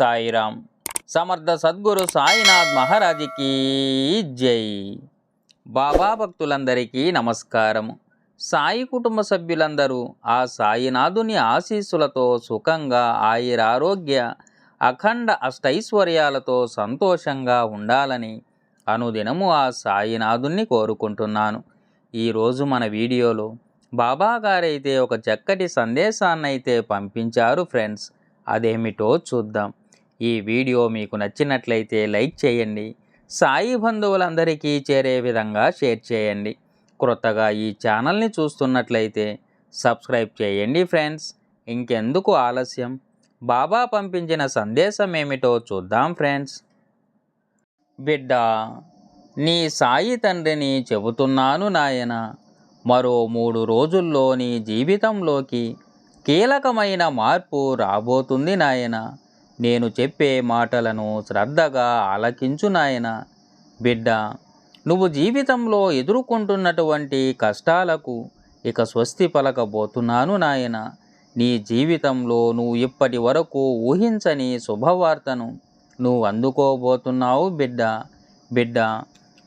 సాయిరామ్. సమర్థ సద్గురు సాయినాథ్ మహారాజుకి జై. బాబా భక్తులందరికీ నమస్కారం. సాయి కుటుంబ సభ్యులందరూ ఆ సాయినాథుని ఆశీస్సులతో సుఖంగా ఆయురారోగ్య అఖండ అష్టైశ్వర్యాలతో సంతోషంగా ఉండాలని అనుదినము ఆ సాయినాథుణ్ణి కోరుకుంటున్నాను. ఈరోజు మన వీడియోలో బాబా గారైతే ఒక చక్కటి సందేశాన్నైతే పంపించారు ఫ్రెండ్స్. అదేమిటో చూద్దాం. ఈ వీడియో మీకు నచ్చినట్లయితే లైక్ చేయండి సాయి బంధువులందరికీ చేరే విధంగా షేర్ చేయండి. క్రొత్తగా ఈ ఛానల్ని చూస్తున్నట్లయితే సబ్స్క్రైబ్ చేయండి ఫ్రెండ్స్. ఇంకెందుకు ఆలస్యం? బాబా పంపించిన సందేశం ఏమిటో చూద్దాం ఫ్రెండ్స్. బిడ్డ నీ సాయి తండ్రిని చెబుతున్నాను నాయన. మరో మూడు రోజుల్లో నీ జీవితంలోకి కీలకమైన మార్పు రాబోతుంది నాయనా. నేను చెప్పే మాటలను శ్రద్ధగా ఆలకించు నాయన. బిడ్డ నువ్వు జీవితంలో ఎదుర్కొంటున్నటువంటి కష్టాలకు ఇక స్వస్తి పలకబోతున్నాను నాయన. నీ జీవితంలో నువ్వు ఇప్పటి వరకు ఊహించని శుభవార్తను నువ్వు అందుకోబోతున్నావు బిడ్డ. బిడ్డ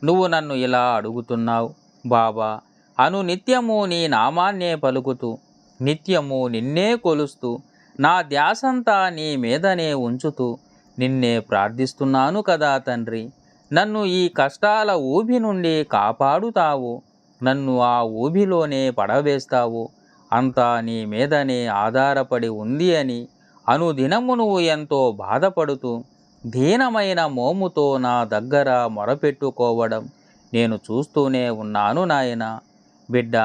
నువ్వు నన్ను ఇలా అడుగుతున్నావు. బాబా అను నిత్యము నీ నామాన్నే పలుకుతూ నిత్యము నిన్నే కొలుస్తూ నా ధ్యాసంతా నీ మీదనే ఉంచుతూ నిన్నే ప్రార్థిస్తున్నాను కదా తండ్రి. నన్ను ఈ కష్టాల ఊబి నుండి కాపాడుతావు. నన్ను ఆ ఊబిలోనే పడవేస్తావు. అంతా నీ మీదనే ఆధారపడి ఉంది అని అనుదినము నువ్వు ఎంతో బాధపడుతూ దీనమైన మోముతో నా దగ్గర మొరపెట్టుకోవడం నేను చూస్తూనే ఉన్నాను నాయన. బిడ్డ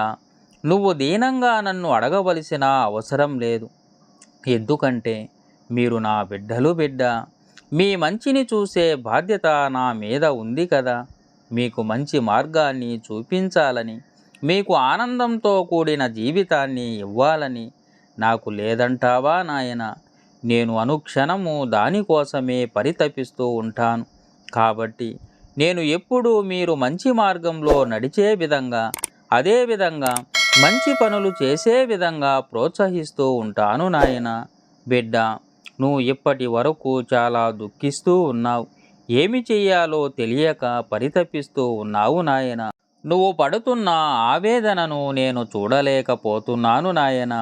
నువ్వు దీనంగా నన్ను అడగవలసిన అవసరం లేదు. ఎందుకంటే మీరు నా బిడ్డలు బిడ్డ. మీ మంచిని చూసే బాధ్యత నా మీద ఉంది కదా. మీకు మంచి మార్గాన్ని చూపించాలని మీకు ఆనందంతో కూడిన జీవితాన్ని ఇవ్వాలని నాకు లేదంటావా నాయన? నేను అనుక్షణము దానికోసమే పరితపిస్తూ ఉంటాను. కాబట్టి నేను ఎప్పుడూ మీరు మంచి మార్గంలో నడిచే విధంగా అదేవిధంగా మంచి పనులు చేసే విధంగా ప్రోత్సహిస్తూ ఉంటాను నాయన. బిడ్డ నువ్వు ఇప్పటి వరకు చాలా దుఃఖిస్తూ ఉన్నావు. ఏమి చెయ్యాలో తెలియక పరితపిస్తూ ఉన్నావు నాయన. నువ్వు పడుతున్న ఆవేదనను నేను చూడలేకపోతున్నాను నాయన.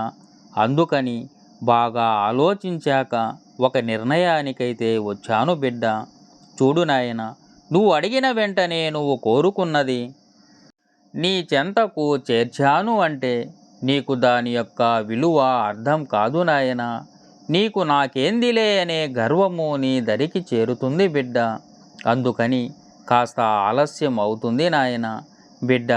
అందుకని బాగా ఆలోచించాక ఒక నిర్ణయానికైతే వచ్చాను బిడ్డ. చూడు నాయన నువ్వు అడిగిన వెంటనే నువ్వు కోరుకున్నది నీ చెంతకు చేర్చాను అంటే నీకు దాని యొక్క విలువ అర్థం కాదు నాయన. నీకు నాకేందిలే అనే గర్వము నీ దరికి చేరుతుంది బిడ్డ. అందుకని కాస్త ఆలస్యం అవుతుంది నాయన. బిడ్డ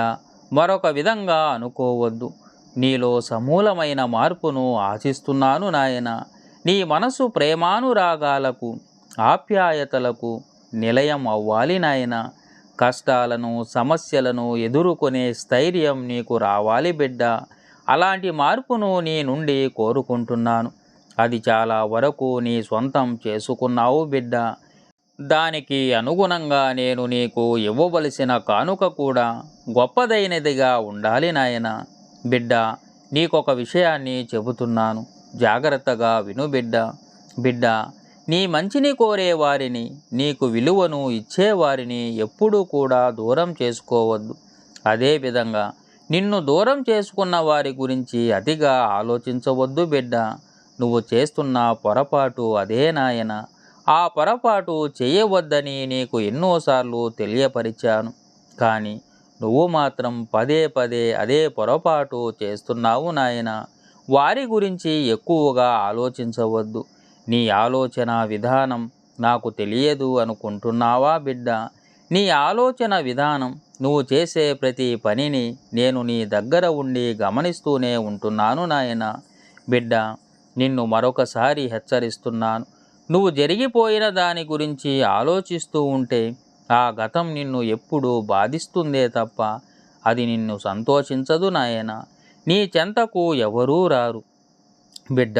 మరొక విధంగా అనుకోవద్దు. నీలో సమూలమైన మార్పును ఆశిస్తున్నాను నాయన. నీ మనసు ప్రేమానురాగాలకు ఆప్యాయతలకు నిలయం అవ్వాలి నాయనా. కష్టాలను సమస్యలను ఎదుర్కొనే స్థైర్యం నీకు రావాలి బిడ్డ. అలాంటి మార్పును నీ నుండి కోరుకుంటున్నాను. అది చాలా వరకు నీ సొంతం చేసుకున్నావు బిడ్డ. దానికి అనుగుణంగా నేను నీకు ఇవ్వవలసిన కానుక కూడా గొప్పదైనదిగా ఉండాలి నాయన. బిడ్డ నీకొక విషయాన్ని చెబుతున్నాను. జాగ్రత్తగా విను బిడ్డ. బిడ్డ నీ మంచిని కోరే వారిని నీకు విలువను ఇచ్చేవారిని ఎప్పుడూ కూడా దూరం చేసుకోవద్దు. అదేవిధంగా నిన్ను దూరం చేసుకున్న వారి గురించి అతిగా ఆలోచించవద్దు బిడ్డ. నువ్వు చేస్తున్న పొరపాటు అదే నాయన. ఆ పొరపాటు చేయవద్దని నీకు ఎన్నోసార్లు తెలియపరిచాను. కానీ నువ్వు మాత్రం పదే పదే అదే పొరపాటు చేస్తున్నావు నాయన. వారి గురించి ఎక్కువగా ఆలోచించవద్దు. నీ ఆలోచన విధానం నాకు తెలియదు అనుకుంటున్నావా బిడ్డ? నీ ఆలోచన విధానం నువ్వు చేసే ప్రతి పనిని నేను నీ దగ్గర ఉండి గమనిస్తూనే ఉంటున్నాను నాయన. బిడ్డ నిన్ను మరొకసారి హెచ్చరిస్తున్నాను. నువ్వు జరిగిపోయిన దాని గురించి ఆలోచిస్తూ ఉంటే ఆ గతం నిన్ను ఎప్పుడూ బాధిస్తుందే తప్ప అది నిన్ను సంతోషించదు నాయన. నీ చెంతకు ఎవరూ రారు. బిడ్డ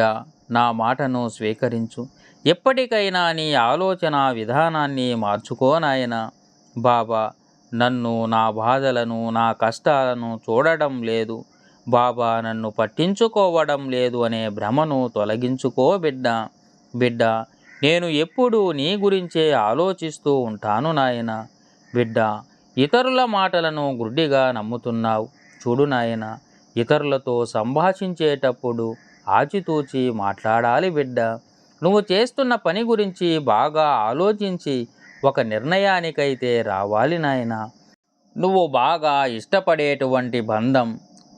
నా మాటను స్వీకరించు. ఎప్పటికైనా నీ ఆలోచన విధానాన్ని మార్చుకోనాయన బాబా నన్ను నా బాధలను నా కష్టాలను చూడడం లేదు. బాబా నన్ను పట్టించుకోవడం లేదు అనే భ్రమను తొలగించుకో బిడ్డ. బిడ్డ నేను ఎప్పుడూ నీ గురించే ఆలోచిస్తూ ఉంటాను నాయన. బిడ్డ ఇతరుల మాటలను గుడ్డిగా నమ్ముతున్నావు. చూడు నాయన ఇతరులతో సంభాషించేటప్పుడు ఆచితూచి మాట్లాడాలి బిడ్డ. నువ్వు చేస్తున్న పని గురించి బాగా ఆలోచించి ఒక నిర్ణయానికైతే రావాలి నాయన. నువ్వు బాగా ఇష్టపడేటువంటి బంధం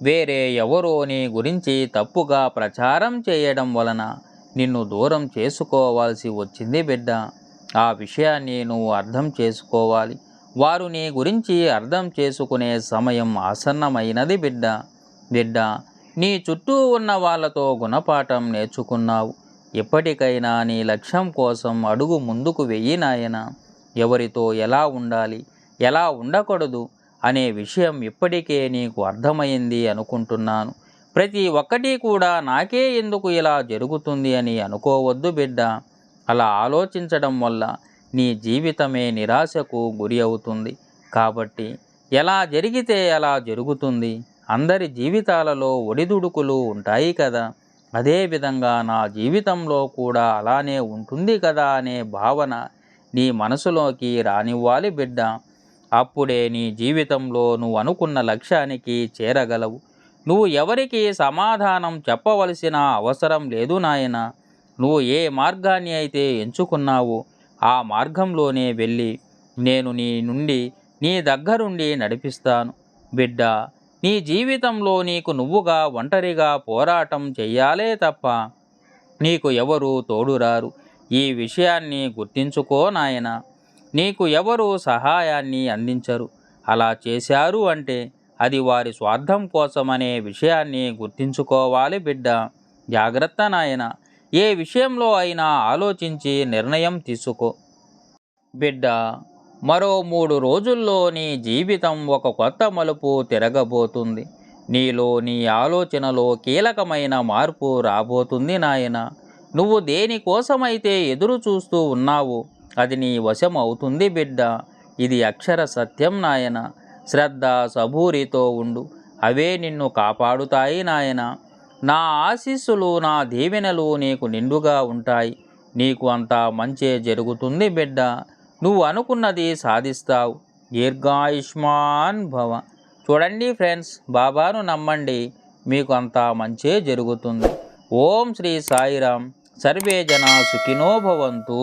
వేరే ఎవరో నీ గురించి తప్పుగా ప్రచారం చేయడం వలన నిన్ను దూరం చేసుకోవాల్సి వచ్చింది బిడ్డ. ఆ విషయాన్ని నువ్వు అర్థం చేసుకోవాలి. వారు నీ గురించి అర్థం చేసుకునే సమయం ఆసన్నమైనది బిడ్డ. బిడ్డ నీ చుట్టూ ఉన్న వాళ్ళతో గుణపాఠం నేర్చుకున్నావు. ఎప్పటికైనా నీ లక్ష్యం కోసం అడుగు ముందుకు వెయ్యి నాయన. ఎవరితో ఎలా ఉండాలి ఎలా ఉండకూడదు అనే విషయం ఇప్పటికే నీకు అర్థమైంది అనుకుంటున్నాను. ప్రతి ఒక్కటి కూడా నాకే ఎందుకు ఇలా జరుగుతుంది అని అనుకోవద్దు బిడ్డ. అలా ఆలోచించడం వల్ల నీ జీవితమే నిరాశకు గురి అవుతుంది. కాబట్టి ఎలా జరిగితే ఎలా జరుగుతుంది? అందరి జీవితాలలో ఒడిదుడుకులు ఉంటాయి కదా. అదేవిధంగా నా జీవితంలో కూడా అలానే ఉంటుంది కదా అనే భావన నీ మనసులోకి రానివ్వాలి బిడ్డ. అప్పుడే నీ జీవితంలో నువ్వు అనుకున్న లక్ష్యానికి చేరగలవు. నువ్వు ఎవరికి సమాధానం చెప్పవలసిన అవసరం లేదు నాయన. నువ్వు ఏ మార్గాన్ని అయితే ఎంచుకున్నావో ఆ మార్గంలోనే వెళ్ళి నేను నీ నుండి నీ దగ్గరుండి నడిపిస్తాను. బిడ్డ నీ జీవితంలో నీకు నువ్వుగా ఒంటరిగా పోరాటం చెయ్యాలే తప్ప నీకు ఎవరు తోడురారు. ఈ విషయాన్ని గుర్తించుకో నాయన. నీకు ఎవరు సహాయాన్ని అందించరు? అలా చేశారు అంటే అది వారి స్వార్థం కోసమనే విషయాన్ని గుర్తించుకోవాలి బిడ్డ. జాగ్రత్త నాయన. ఏ విషయంలో అయినా ఆలోచించి నిర్ణయం తీసుకో. బిడ్డ మరో మూడు రోజుల్లో నీ జీవితం ఒక కొత్త మలుపు తిరగబోతుంది. నీలో నీ ఆలోచనలో కీలకమైన మార్పు రాబోతుంది నాయన. నువ్వు దేనికోసమైతే ఎదురు చూస్తూ ఉన్నావు అది నీ వశం అవుతుంది బిడ్డ. ఇది అక్షర సత్యం నాయన. శ్రద్ధ సబూరితో ఉండు. అవే నిన్ను కాపాడుతాయి నాయన. నా ఆశీస్సులు నా దీవెనలు నీకు నిండుగా ఉంటాయి. నీకు అంతా మంచే జరుగుతుంది బిడ్డ. నువ్వు అనుకున్నది సాధిస్తావు. దీర్ఘాయుష్మాన్ భవ. చూడండి ఫ్రెండ్స్ బాబాను నమ్మండి మీకు అంతా మంచే జరుగుతుంది. ఓం శ్రీ సాయిరామ్ సర్వే జన సుఖినో భవంతు.